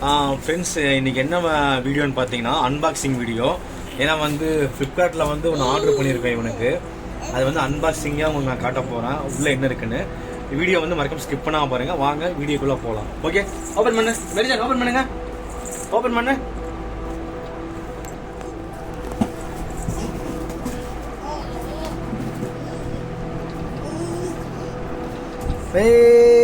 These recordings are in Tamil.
ஃப்ரெண்ட்ஸ் இன்னைக்கு என்ன வீடியோன்னு பார்த்தீங்கன்னா அன்பாக்சிங் வீடியோ ஏன்னா வந்து ஃப்ளிப்கார்ட்டில் வந்து ஒன்று ஆர்டர் பண்ணியிருக்கேன் இவனுக்கு. அது வந்து அன்பாக்சிங்காக உங்களுக்கு நான் காட்ட போகிறேன் உள்ளே என்ன இருக்குன்னு. வீடியோ வந்து மறக்காம ஸ்கிப் பண்ணாமல் பாருங்க. வாங்க வீடியோக்குள்ளே போகலாம் ஓகே ஓப்பன் பண்ணு. வெரிஜான் ஓப்பன் பண்ணுங்க. ஓப்பன் பண்ணு. ஏய்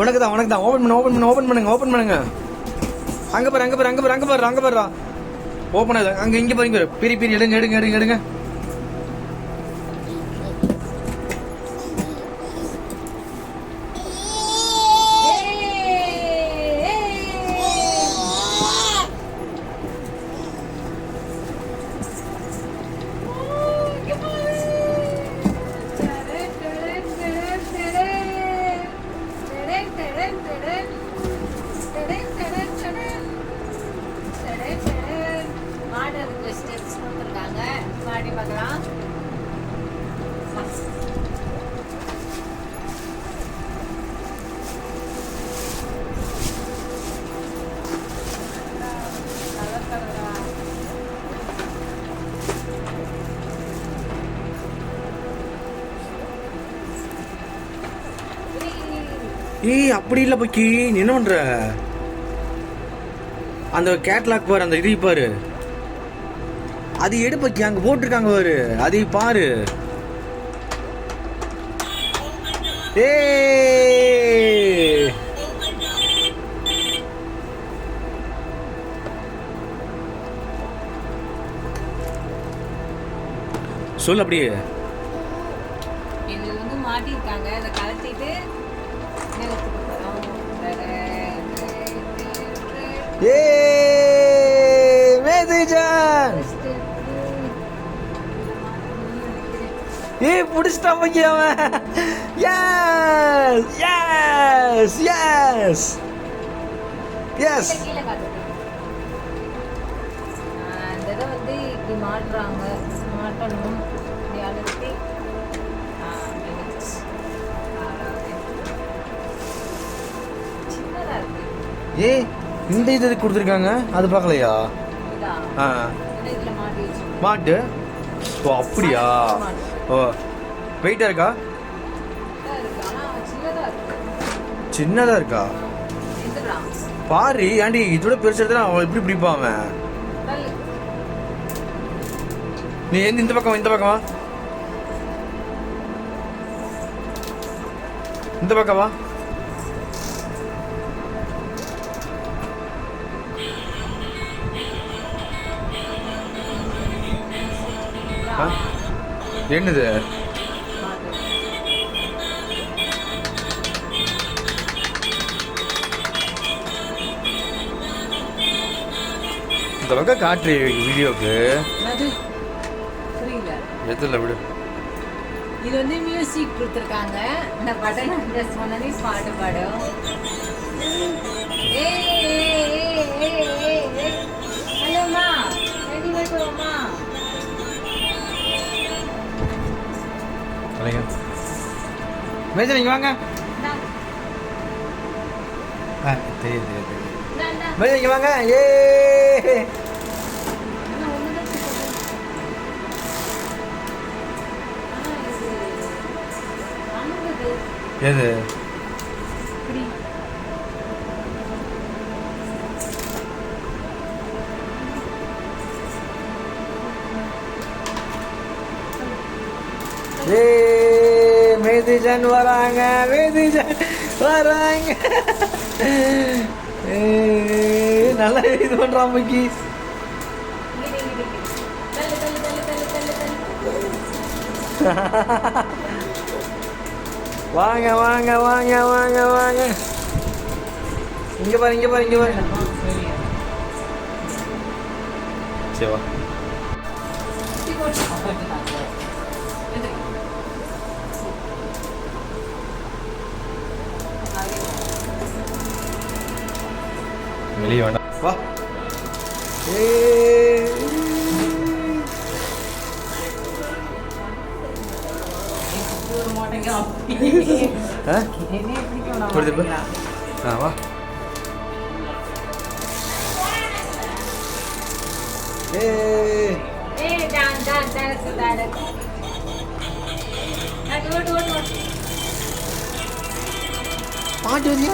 உனக்கு தான் உனக்கு தான் ஓப்பன் பண்ணு ஓப்பன் பண்ணு ஓப்பன் பண்ணுங்க ஓப்பன் பண்ணுங்க. அங்க பாரு அங்க பாரு அங்க பாரு அங்க பாரு அங்க பாரு. ஓப்பன் ஆகுது அங்க இங்க பாருங்க. பாரு பெரிய பெரிய எடுங்க எடுங்க எடுங்க எடுங்க. ஏய் அப்படி இல்லை பக்கி. நீ என்ன பண்ணுற அந்த கேட்லாக் பாரு அந்த இது பாரு. அது எடு பக்கி அங்கே போட்டிருக்காங்க பாரு. அதை பாரு. ஏய். சொல்லு அப்படியே. இது வந்து மாட்டிருக்காங்க. அதை கலத்திட்டு ஏ போகிறோம் ஏய் மேதிஜான் ஏய் அவன். எஸ் எஸ் எஸ் எஸ் வந்து இப்படி மாட்டுறாங்க. மாட்டணும். ஏய் இந்த இது கொடுத்துருக்காங்க? அது பார்க்கலையா? ஆ. மாட்டி ஓ அப்படியா? ஓ. வெயிட்டா இருக்கா? இருக்கு. ஆனா சின்னதா இருக்கு. பாரு ஏன்டி இதோட பெருசு எடுத்தா அவன் எப்படி பிடிப்பான் நீ எந்த இந்த பக்கம் வா, இந்த பக்கம் இந்த பக்கம் என்னது? இந்த பக்கம் காட்டுறி வீடியோக்கு. எதில் விடு. இது வந்து மியூசிக் கொடுத்துருக்காங்க. இந்த பட்டன் ப்ரெஸ் பண்ணி பாட்டு பாடும் ஹலோம்மா ரெடி வைக்கிறோம்மா கிடைக்கும் மேஜர் நீங்கள் வாங்க. ஆ தெரியுது தெரியுது தெரியுது மேஜர் நீங்கள் வாங்க. ஏ. எது? ஏ. மேதிஜன் வராங்க மேதிஜன் வராங்க. நல்லா இது பண்ணுறான் முக்கி. வாங்க வாங்க வாங்க வாங்க வாங்க. இங்க பாரு இங்க பாரு இங்க பாரு. சரி வா. വാ. ആ വാ. പാട്ട് വരില്ല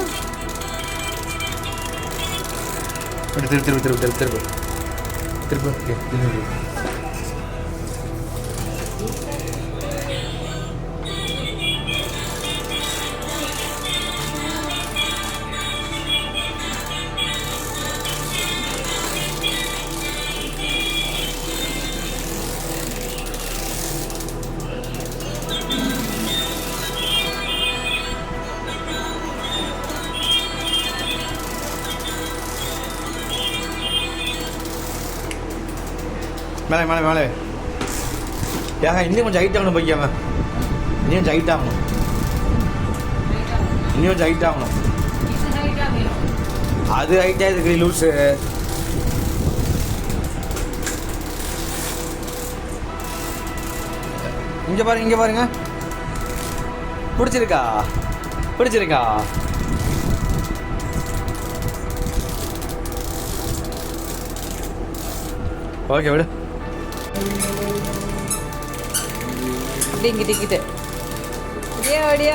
திருப்பி திருப்பி திருப்பி திருப்பி திருப்பி திருப்பி. ஓகே மேலே மேலே மேலே. ஏங்க இன்னும் கொஞ்சம் ஹைட் ஆகணும் பையன் இன்னும் கொஞ்சம் ஹைட் ஆகணும். இன்னும் கொஞ்சம் ஹைட் ஆகணும். அது ஹைட்டாக இருக்கு லூஸு இங்கே பாருங்க இங்கே பாருங்க. பிடிச்சிருக்கா? பிடிச்சிருக்கா? ஓகே விடு. ഡിങ്കി ടിക്കിട്ട് ഓടിയ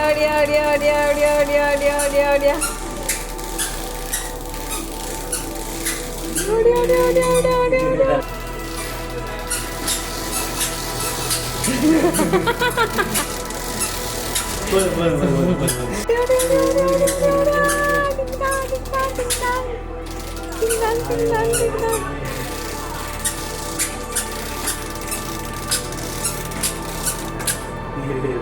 ஓடியா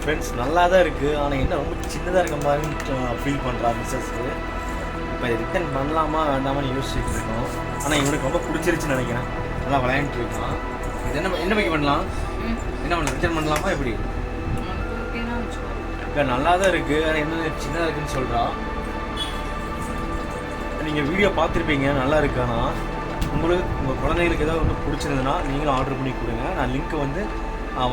ஃப்ரெண்ட்ஸ் நல்லா தான் இருக்குது ஆனால் என்ன ரொம்ப சின்னதாக இருக்க மாதிரி ஃபீல் பண்ணுறா மிஸ்ஸஸ்க்கு இப்போ இதை ரிட்டர்ன் பண்ணலாமா வேண்டாமான்னு யோசிச்சுட்டு இருக்கோம். ஆனால் இவனுக்கு ரொம்ப பிடிச்சிருச்சுன்னு நினைக்கிறேன். நல்லா விளையாண்டுட்டு இருக்கான். இது என்ன என்ன பண்ணி பண்ணலாம்? என்ன பண்ணலாம்? ரிட்டர்ன் பண்ணலாமா எப்படி? இப்போ நல்லா தான் இருக்குது ஆனால் என்ன சின்னதாக இருக்குன்னு சொல்கிறா நீங்கள் வீடியோ பார்த்துருப்பீங்க நல்லா இருக்கானா உங்களுக்கு உங்கள் குழந்தைங்களுக்கு ஏதாவது ஒன்று பிடிச்சிருந்ததுன்னா நீங்களும் ஆர்டர் பண்ணி கொடுங்க. நான் லிங்க்கை வந்து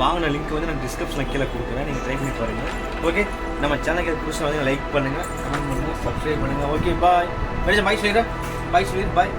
வாங்கின லிங்க் வந்து நான் டிஸ்கிரிப்ஷனில் கீழே கொடுக்குறேன். நீங்கள் ட்ரை பண்ணி பாருங்கள் ஓகே நம்ம சேனலுக்கு புதுசாக வந்து லைக் பண்ணுங்கள் கமெண்ட் பண்ணுங்கள் சப்ஸ்கிரைப் பண்ணுங்கள் ஓகே பாய் பாய் சொல்லிடுறேன் பாய் சொல்லிடு பாய்